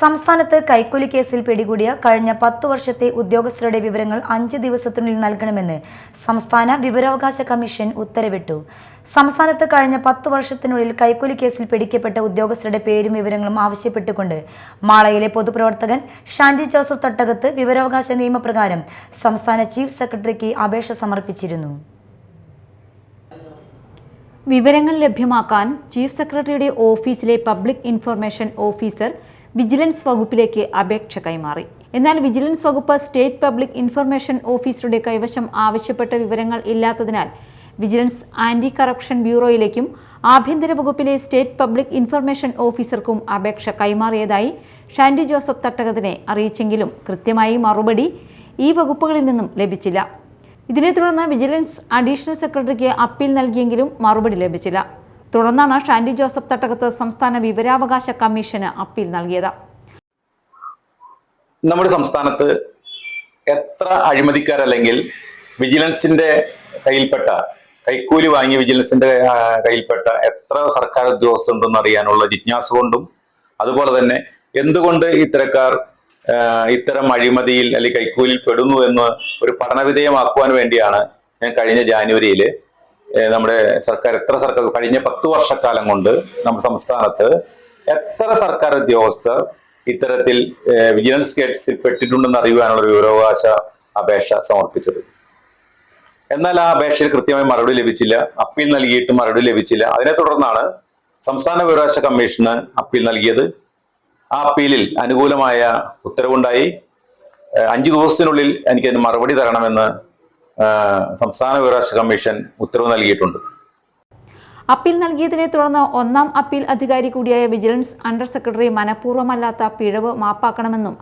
സംസ്ഥാനത്ത് കൈക്കൂലി കേസിൽ പിടികൂടിയ കഴിഞ്ഞ പത്തു വർഷത്തെ ഉദ്യോഗസ്ഥരുടെ വിവരങ്ങൾ അഞ്ച് ദിവസത്തിനുള്ളിൽ നൽകണമെന്ന് സംസ്ഥാന വിവരാവകാശ കമ്മീഷൻ ഉത്തരവിട്ടു. സംസ്ഥാനത്ത് കഴിഞ്ഞ പത്തു വർഷത്തിനുള്ളിൽ കൈക്കൂലി കേസിൽ പിടിക്കപ്പെട്ട ഉദ്യോഗസ്ഥരുടെ പേരും വിവരങ്ങളും ആവശ്യപ്പെട്ടുകൊണ്ട് മാളയിലെ പൊതുപ്രവർത്തകൻ ഷാൻജി ജോസഫ് തട്ടകത്ത് വിവരാവകാശ നിയമപ്രകാരം സംസ്ഥാന ചീഫ് സെക്രട്ടറിക്ക് അപേക്ഷ സമർപ്പിച്ചിരുന്നു. വിവരങ്ങൾ ലഭ്യമാക്കാൻ ചീഫ് സെക്രട്ടറിയുടെ ഓഫീസിലെ പബ്ലിക് ഇൻഫർമേഷൻ ഓഫീസർ വിജിലൻസ് വകുപ്പിലേക്ക് അപേക്ഷ കൈമാറി. എന്നാൽ വിജിലൻസ് വകുപ്പ് സ്റ്റേറ്റ് പബ്ലിക് ഇൻഫർമേഷൻ ഓഫീസറുടെ കൈവശം ആവശ്യപ്പെട്ട വിവരങ്ങൾ ഇല്ലാത്തതിനാൽ വിജിലൻസ് ആന്റി കറപ്ഷൻ ബ്യൂറോയിലേക്കും ആഭ്യന്തര വകുപ്പിലെ സ്റ്റേറ്റ് പബ്ലിക് ഇൻഫർമേഷൻ ഓഫീസർക്കും അപേക്ഷ കൈമാറിയതായി ഷാൻഡി ജോസഫ് തട്ടകത്തിനെ അറിയിച്ചെങ്കിലും കൃത്യമായി മറുപടി ഈ വകുപ്പുകളിൽ നിന്നും ലഭിച്ചില്ല. ഇതിനെ തുടർന്ന് വിജിലൻസ് അഡീഷണൽ സെക്രട്ടറിക്ക് അപ്പീൽ നൽകിയെങ്കിലും മറുപടി ലഭിച്ചില്ല. തുടർന്നാണ് ഷാൻഡി ജോസഫ് തട്ടകത്ത് സംസ്ഥാന വിവരാവകാശ കമ്മീഷന് അപ്പീൽ നൽകിയത്. നമ്മുടെ സംസ്ഥാനത്ത് എത്ര അഴിമതിക്കാർ അല്ലെങ്കിൽ വിജിലൻസിന്റെ കയ്യിൽപ്പെട്ട കൈക്കൂലി വാങ്ങി വിജിലൻസിന്റെ കയ്യിൽപ്പെട്ട എത്ര സർക്കാർ ഉദ്യോഗസ്ഥരുണ്ടെന്ന് അറിയാനുള്ള ജിജ്ഞാസ കൊണ്ടും അതുപോലെ തന്നെ എന്തുകൊണ്ട് ഇത്തരക്കാർ ഇത്തരം അഴിമതിയിൽ അല്ലെങ്കിൽ കൈക്കൂലിൽ പെടുന്നു എന്ന് ഒരു പഠനവിധേയമാക്കുവാൻ വേണ്ടിയാണ് ഞാൻ കഴിഞ്ഞ ജാനുവരിയിൽ നമ്മുടെ സർക്കാർ എത്ര സർക്കാർ കഴിഞ്ഞ പത്ത് വർഷക്കാലം കൊണ്ട് നമ്മുടെ സംസ്ഥാനത്ത് എത്ര സർക്കാർ ഉദ്യോഗസ്ഥർ ഇത്തരത്തിൽ വിജിലൻസ് കേസിൽ പെട്ടിട്ടുണ്ടെന്ന് അറിയുവാനുള്ള ഒരു വിവരാവകാശ അപേക്ഷ സമർപ്പിച്ചത്. എന്നാൽ ആ അപേക്ഷയിൽ കൃത്യമായി മറുപടി ലഭിച്ചില്ല അപ്പീൽ നൽകിയിട്ട് മറുപടി ലഭിച്ചില്ല. അതിനെ തുടർന്നാണ് സംസ്ഥാന വിവരാവകാശ കമ്മീഷന് അപ്പീൽ നൽകിയത്. ആ അപ്പീലിൽ അനുകൂലമായ ഉത്തരവുണ്ടായി. അഞ്ചു ദിവസത്തിനുള്ളിൽ എനിക്കതിന് മറുപടി തരണമെന്ന് സംസ്ഥാന വിവരാവകാശ കമ്മീഷൻ ഉത്തരവ് നൽകിയിട്ടുണ്ട്. അപ്പീൽ നൽകിയതിനെ തുടർന്ന് ഒന്നാം അപ്പീൽ അധികാരി കൂടിയായ വിജിലൻസ് അണ്ടർ സെക്രട്ടറി മനഃപൂർവമല്ലാത്ത പിഴവ് മാപ്പാക്കണമെന്നും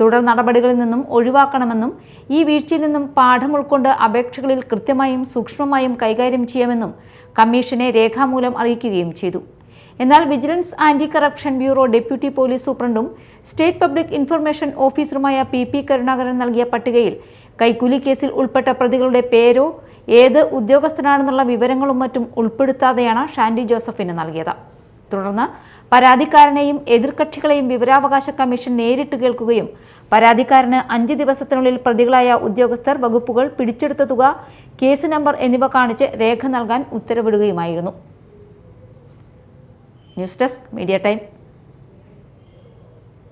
തുടർ നടപടികളിൽ നിന്നും ഒഴിവാക്കണമെന്നും ഈ വീഴ്ചയിൽ നിന്നും പാഠം ഉൾക്കൊണ്ട് അപേക്ഷകളിൽ കൃത്യമായും സൂക്ഷ്മമായും കൈകാര്യം ചെയ്യാമെന്നും കമ്മീഷനെ രേഖാമൂലം അറിയിക്കുകയും ചെയ്തു. എന്നാൽ vigilance anti corruption bureau deputy police സൂപ്രണ്ടും state public information ഓഫീസറുമായ പി പി കരുണാകരൻ നൽകിയ പട്ടികയിൽ കൈക്കൂലി കേസിൽ ഉൾപ്പെട്ട പ്രതികളുടെ പേരോ ഏത് ഉദ്യോഗസ്ഥനാണെന്നുള്ള വിവരങ്ങളും മറ്റും ഉൾപ്പെടുത്താതെയാണ് ഷാൻഡി ജോസഫിന് നൽകിയത്. തുടർന്ന് പരാതിക്കാരനെയും എതിർകക്ഷികളെയും വിവരാവകാശ കമ്മീഷൻ നേരിട്ട് കേൾക്കുകയും പരാതിക്കാരന് അഞ്ച് ദിവസത്തിനുള്ളിൽ പ്രതികളായ ഉദ്യോഗസ്ഥർ വകുപ്പുകൾ പിടിച്ചെടുത്ത തുക കേസ് നമ്പർ എന്നിവ കാണിച്ച് രേഖ നൽകാൻ ഉത്തരവിടുകയുമായിരുന്നു. News desk media time.